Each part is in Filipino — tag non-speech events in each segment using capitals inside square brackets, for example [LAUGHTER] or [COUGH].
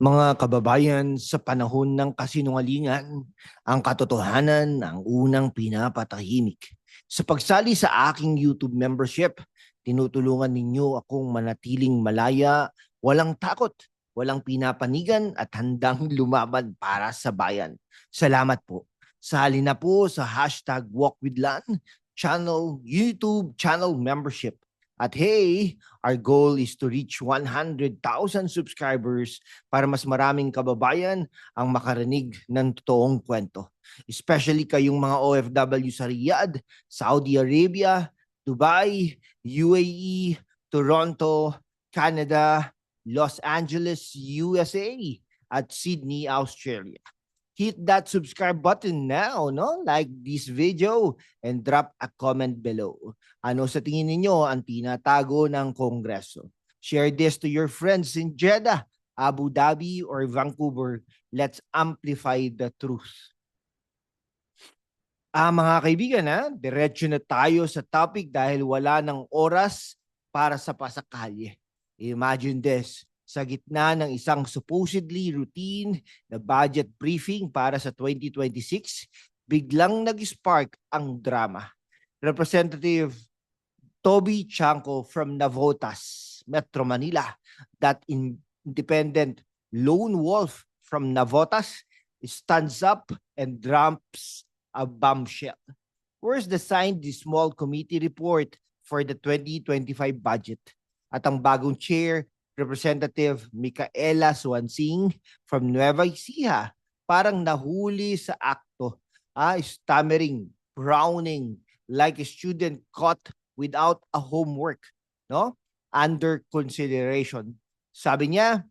Mga kababayan, sa panahon ng kasinungalingan, ang katotohanan ang unang pinapatahimik. Sa pagsali sa aking YouTube membership, tinutulungan ninyo akong manatiling malaya, walang takot, walang pinapanigan at handang [LAUGHS] lumaban para sa bayan. Salamat po. Sali na po sa hashtag WalkWithLan, channel, YouTube channel membership at hey, our goal is to reach 100,000 subscribers para mas maraming kababayan ang makarinig ng totoong kwento. Especially kayong mga OFW sa Riyadh, Saudi Arabia, Dubai, UAE, Toronto, Canada, Los Angeles, USA, at Sydney, Australia hit that subscribe button now, no? Like this video and drop a comment below. Ano sa tingin ninyo ang tinatago ng Kongreso? Share this to your friends in Jeddah, Abu Dhabi, or Vancouver. Let's amplify the truth. Ah, mga kaibigan, ha? diretso na tayo sa topic dahil wala ng oras para sa pasakalye. Imagine this sa gitna ng isang supposedly routine na budget briefing para sa 2026, biglang nag-spark ang drama. Representative Toby Chanko from Navotas, Metro Manila, that independent lone wolf from Navotas stands up and drops a bombshell. Where's the signed small committee report for the 2025 budget? At ang bagong chair Representative Micaela Swansing from Nueva Ecija. Parang nahuli sa akto. Ah, stammering, frowning, like a student caught without a homework. No? Under consideration. Sabi niya,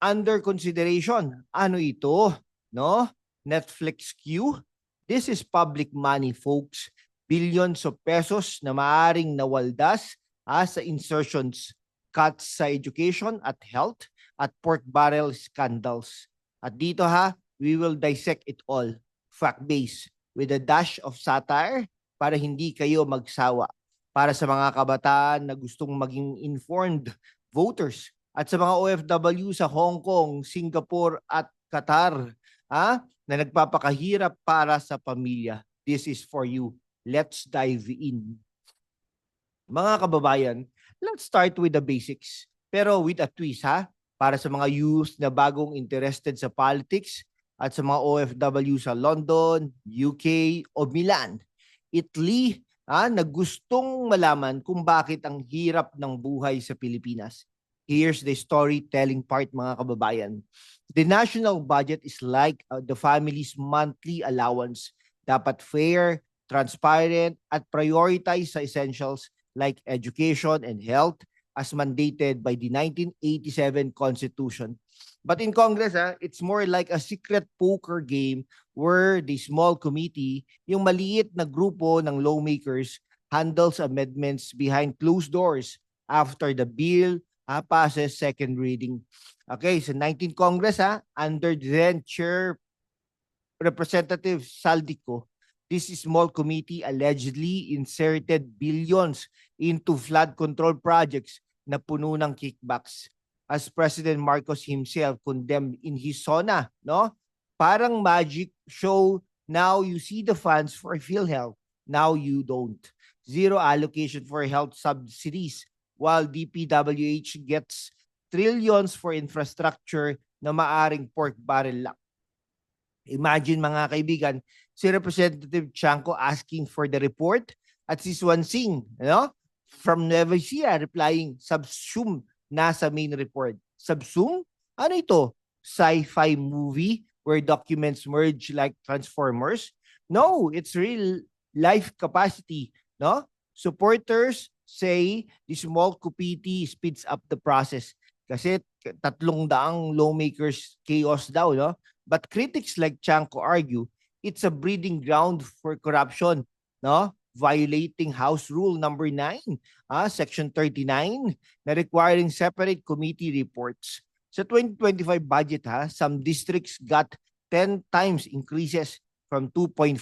under consideration. Ano ito? No? Netflix Q? This is public money, folks. Billions of pesos na maaring nawaldas ah, sa insertions cuts sa education at health at pork barrel scandals. At dito ha, we will dissect it all, fact-based, with a dash of satire para hindi kayo magsawa. Para sa mga kabataan na gustong maging informed voters at sa mga OFW sa Hong Kong, Singapore at Qatar ha, na nagpapakahirap para sa pamilya. This is for you. Let's dive in. Mga kababayan, let's start with the basics. Pero with a twist ha, para sa mga youth na bagong interested sa politics at sa mga OFW sa London, UK o Milan, Italy, ha, na gustong malaman kung bakit ang hirap ng buhay sa Pilipinas. Here's the storytelling part mga kababayan. The national budget is like uh, the family's monthly allowance. Dapat fair, transparent, at prioritize sa essentials like education and health as mandated by the 1987 Constitution. But in Congress, ah, it's more like a secret poker game where the small committee, yung maliit na grupo ng lawmakers, handles amendments behind closed doors after the bill ah, passes second reading. Okay, so 19 Congress, ah, under then Chair Representative Saldico, this small committee allegedly inserted billions into flood control projects na puno ng kickbacks. As President Marcos himself condemned in his SONA, no? Parang magic show, now you see the funds for PhilHealth, now you don't. Zero allocation for health subsidies, while DPWH gets trillions for infrastructure na maaring pork barrel lang. Imagine mga kaibigan, si Representative Chanco asking for the report at si Swansing, no? from Nueva Ecija replying, subsume nasa main report. Subsume? Ano ito? Sci-fi movie where documents merge like Transformers? No, it's real life capacity. No? Supporters say the small kupiti speeds up the process. Kasi tatlong daang lawmakers chaos daw, no? But critics like Chanko argue it's a breeding ground for corruption, no? violating House Rule number 9, uh, Section 39, na requiring separate committee reports. Sa 2025 budget, ha, some districts got 10 times increases from 2.5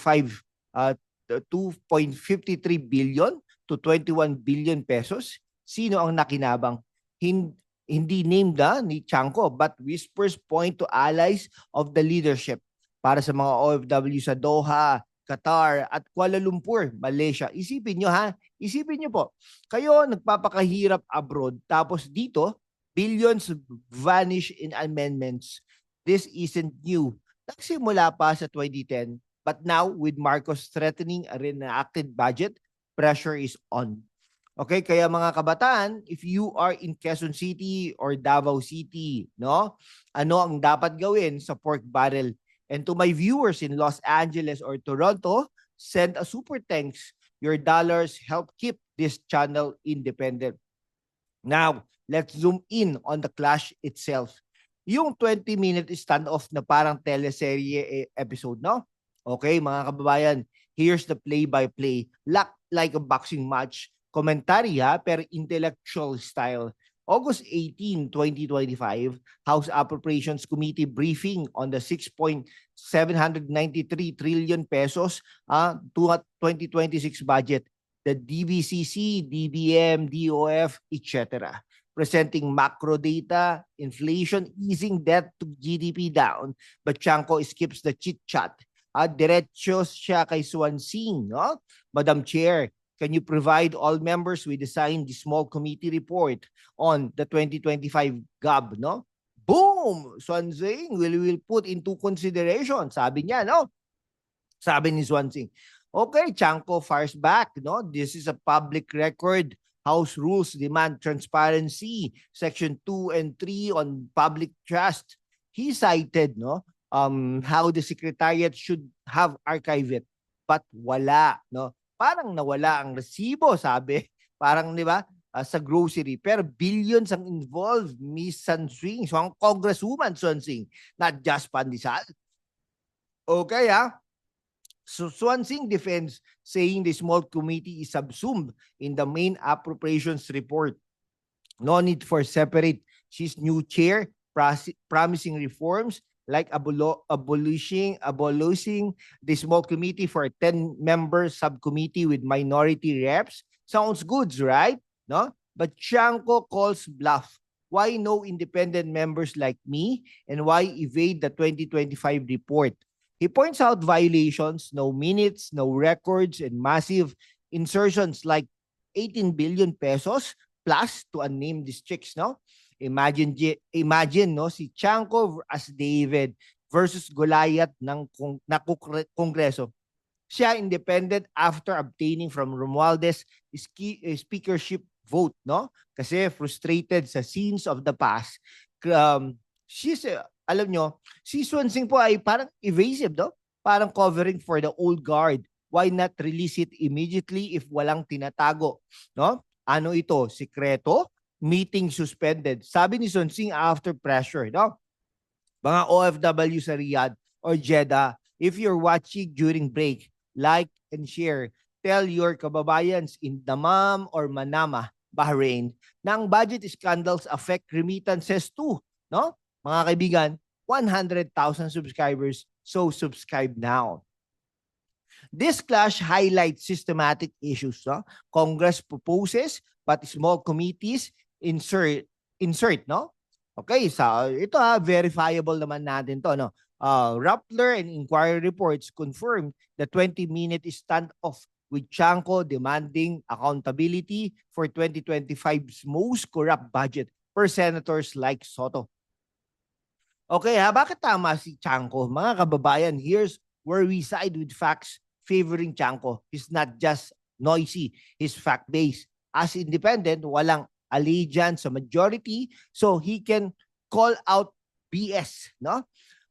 uh, 2.53 billion to 21 billion pesos. Sino ang nakinabang? Hin hindi named ah, ni Chanko but whispers point to allies of the leadership para sa mga OFW sa Doha, Qatar at Kuala Lumpur, Malaysia. Isipin nyo ha, isipin nyo po, kayo nagpapakahirap abroad tapos dito, billions vanish in amendments. This isn't new. Nagsimula pa sa 2010 but now with Marcos threatening a reenacted budget, pressure is on. Okay, kaya mga kabataan, if you are in Quezon City or Davao City, no? Ano ang dapat gawin sa pork barrel? And to my viewers in Los Angeles or Toronto, send a super thanks. Your dollars help keep this channel independent. Now, let's zoom in on the clash itself. Yung 20-minute standoff na parang teleserye eh, episode, no? Okay, mga kababayan, here's the play-by-play. Like a boxing match commentary ha, pero intellectual style. August 18, 2025, House Appropriations Committee briefing on the 6.793 trillion pesos uh, 2026 budget, the DBCC, DBM, DOF, etc. Presenting macro data, inflation, easing debt to GDP down, but Chanko skips the chit-chat. Uh, diretso siya kay Swansing, no? Madam Chair, Can you provide all members with the signed small committee report on the 2025 GAB, no? Boom! Swansing will will put into consideration. Sabi niya, no? Sabi ni Swansing. Okay, Chanko fires back, no? This is a public record. House rules demand transparency. Section 2 and 3 on public trust. He cited, no? Um, how the secretariat should have archive it. But wala, no? Parang nawala ang resibo, sabi. [LAUGHS] Parang, di ba, uh, sa grocery. Pero billions ang involved, Miss Sanswing. So, ang Congresswoman Swansing, not just Pandesal. Okay, ha? So, Swansing defends saying the small committee is subsumed in the main appropriations report. No need for separate. She's new chair, promising reforms like abolo- abolishing abolishing the small committee for a 10 member subcommittee with minority reps sounds good right? No? But Chanko calls bluff. Why no independent members like me? And why evade the 2025 report? He points out violations no minutes no records and massive insertions like 18 billion pesos plus to unnamed districts no Imagine imagine no si Chanko as David versus Goliath ng kong, na kongreso. Siya independent after obtaining from Romualdez uh, speakership vote, no? Kasi frustrated sa scenes of the past. Um, she's, uh, alam nyo, si Swansing po ay parang evasive, no? Parang covering for the old guard. Why not release it immediately if walang tinatago, no? Ano ito? Sikreto? Meeting suspended. Sabi ni Sonsing after pressure, no? Mga OFW sa Riyadh or Jeddah, if you're watching during break, like and share. Tell your kababayans in Damam or Manama, Bahrain, na ang budget scandals affect remittances too, no? Mga kaibigan, 100,000 subscribers, so subscribe now. This clash highlights systematic issues. No? Congress proposes, but small committees insert insert no okay so ito ha verifiable naman natin to no uh, Rappler and inquiry reports confirmed the 20 minute standoff with Chanko demanding accountability for 2025's most corrupt budget per senators like Soto. Okay ha, bakit tama si Chanko? Mga kababayan, here's where we side with facts favoring Chanko. He's not just noisy, he's fact-based. As independent, walang allegiance sa majority so he can call out BS, no?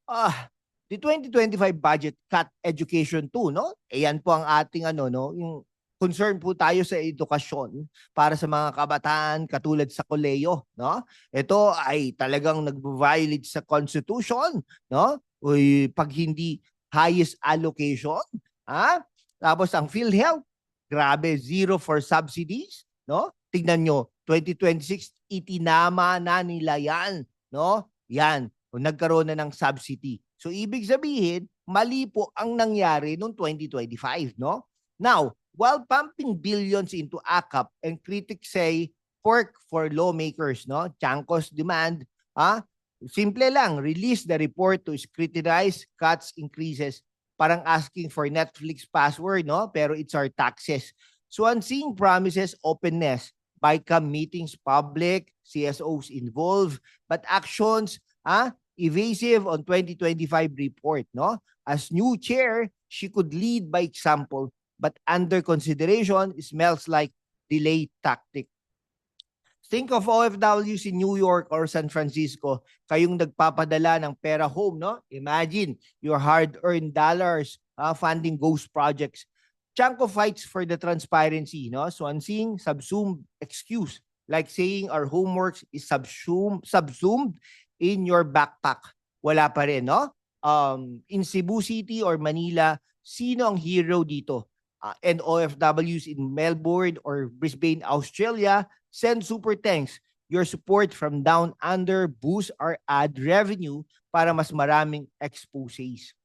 Ah, the 2025 budget cut education too, no? Ayan po ang ating ano, no, yung concern po tayo sa edukasyon para sa mga kabataan katulad sa koleyo, no? Ito ay talagang nag-violate sa constitution, no? Uy, pag hindi highest allocation, ha? Tapos ang PhilHealth, grabe, zero for subsidies, no? Tingnan nyo, 2026, itinama na nila yan. No? Yan. O nagkaroon na ng subsidy. So, ibig sabihin, mali po ang nangyari noong 2025. No? Now, while pumping billions into ACAP and critics say pork for lawmakers, no? Chanco's demand, ah, simple lang, release the report to scrutinize cuts increases. Parang asking for Netflix password, no? Pero it's our taxes. Swansea promises openness, BICAM meetings public, CSOs involved, but actions, ah, evasive on 2025 report, no? As new chair, she could lead by example, but under consideration, smells like delay tactic. Think of OFWs in New York or San Francisco, kayong nagpapadala ng pera home, no? Imagine your hard-earned dollars uh, funding ghost projects. Chanko fights for the transparency, no? So unseen, subsumed excuse, like saying our homework is subsumed, subsumed in your backpack. Wala pa rin, no? Um, in Cebu City or Manila, sino ang hero dito? Uh, and OFWs in Melbourne or Brisbane, Australia, send super thanks. Your support from down under boosts our ad revenue para mas maraming exposes.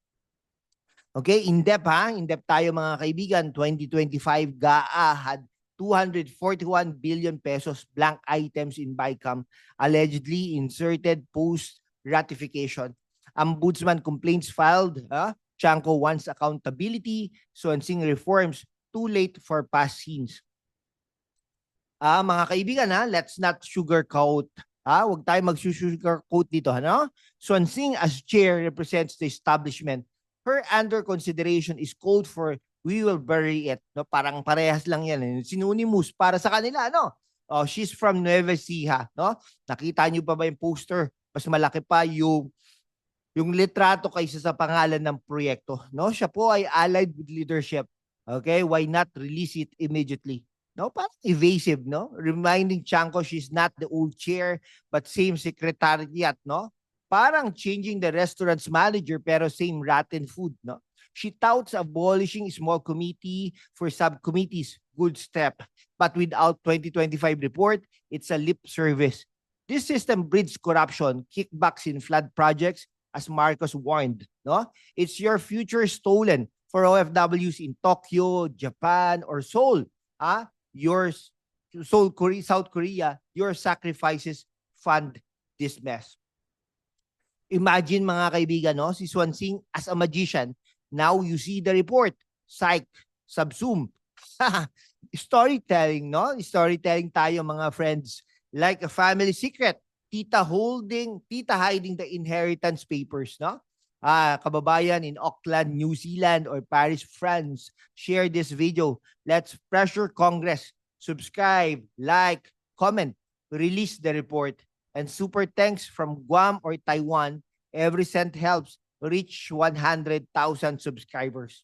Okay, in-depth ha, in-depth tayo mga kaibigan. 2025 GAA had 241 billion pesos blank items in BICAM allegedly inserted post ratification. Ombudsman complaints filed, ha? Chanco wants accountability, Swansing reforms too late for past scenes. Ah, mga kaibigan ha, let's not sugarcoat. Ha, wag tayo mag-sugarcoat dito, ano? Swansing as chair represents the establishment. Her under consideration is called for we will bury it. No, parang parehas lang yan. Eh. Sinunimous para sa kanila, no? Oh, she's from Nueva Ecija, no? Nakita niyo pa ba yung poster? Mas malaki pa yung yung litrato kaysa sa pangalan ng proyekto, no? Siya po ay allied with leadership. Okay? Why not release it immediately? No, parang evasive, no? Reminding Chanko she's not the old chair but same secretariat, no? Parang changing the restaurant's manager pero same rotten food, no? She touts abolishing small committee for subcommittees. Good step. But without 2025 report, it's a lip service. This system breeds corruption, kickbacks in flood projects, as Marcos warned. No? It's your future stolen for OFWs in Tokyo, Japan, or Seoul. Ah, your Seoul, Korea, South Korea, your sacrifices fund this mess. Imagine mga kaibigan, no? si Swansing as a magician, now you see the report, psych, subsume. [LAUGHS] Storytelling, no? Storytelling tayo mga friends. Like a family secret. Tita holding, tita hiding the inheritance papers, no? Ah, kababayan in Auckland, New Zealand or Paris, France, share this video. Let's pressure Congress. Subscribe, like, comment, release the report. And super thanks from Guam or Taiwan. Every cent helps reach 100,000 subscribers.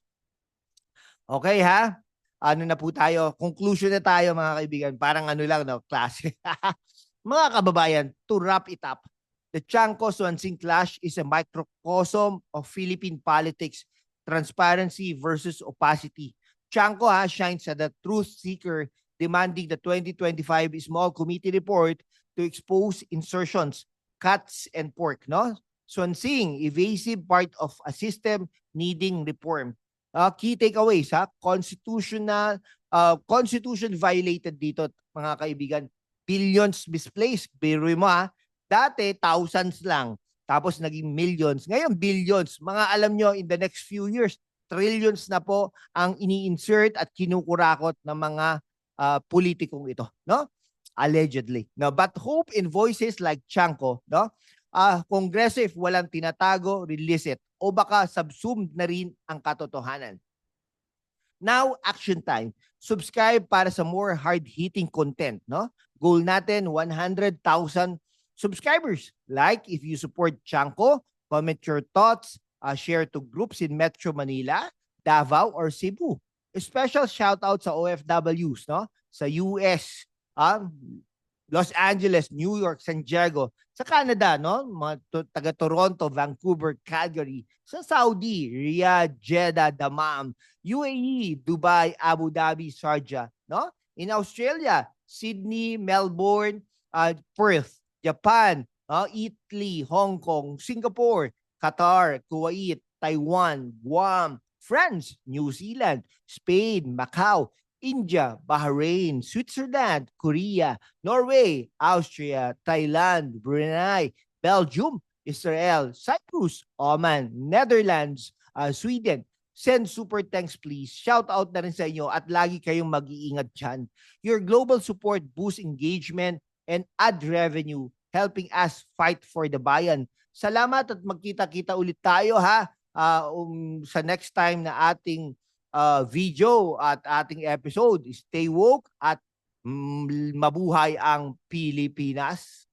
Okay ha? Ano na po tayo? Conclusion na tayo mga kaibigan. Parang ano lang, no? Klase. [LAUGHS] mga kababayan, to wrap it up, the Chanco Swansing clash is a microcosm of Philippine politics, transparency versus opacity. Chanco ha, shines as the truth seeker demanding the 2025 small committee report to expose insertions, cuts, and pork. No? Swansing, evasive part of a system needing reform. Uh, key takeaways, ha? constitutional, uh, constitution violated dito, mga kaibigan. Billions misplaced. Biro mo ha, dati thousands lang. Tapos naging millions. Ngayon, billions. Mga alam nyo, in the next few years, trillions na po ang ini-insert at kinukurakot ng mga uh, politikong ito. No? Allegedly. No? But hope in voices like Chanko, no? uh, Kongreso if walang tinatago, release it. O baka subsumed na rin ang katotohanan. Now, action time. Subscribe para sa more hard-hitting content. No? Goal natin, 100,000 subscribers. Like if you support Chanko, comment your thoughts, uh, share to groups in Metro Manila, Davao, or Cebu. A special shout out sa OFWs, no? Sa US, um, Los Angeles, New York, San Diego, sa Canada, no? Mga taga Toronto, Vancouver, Calgary, sa Saudi, Riyadh, Jeddah, Dammam, UAE, Dubai, Abu Dhabi, Sharjah, no? In Australia, Sydney, Melbourne, uh, Perth, Japan, uh, Italy, Hong Kong, Singapore, Qatar, Kuwait, Taiwan, Guam, France, New Zealand, Spain, Macau, India, Bahrain, Switzerland, Korea, Norway, Austria, Thailand, Brunei, Belgium, Israel, Cyprus, Oman, Netherlands, uh, Sweden. Send super thanks please. Shout out na rin sa inyo at lagi kayong mag-iingat dyan. Your global support boosts engagement and add revenue helping us fight for the bayan. Salamat at magkita-kita ulit tayo ha ah, um, sa next time na ating ah, video at ating episode. Stay woke at mm, mabuhay ang Pilipinas.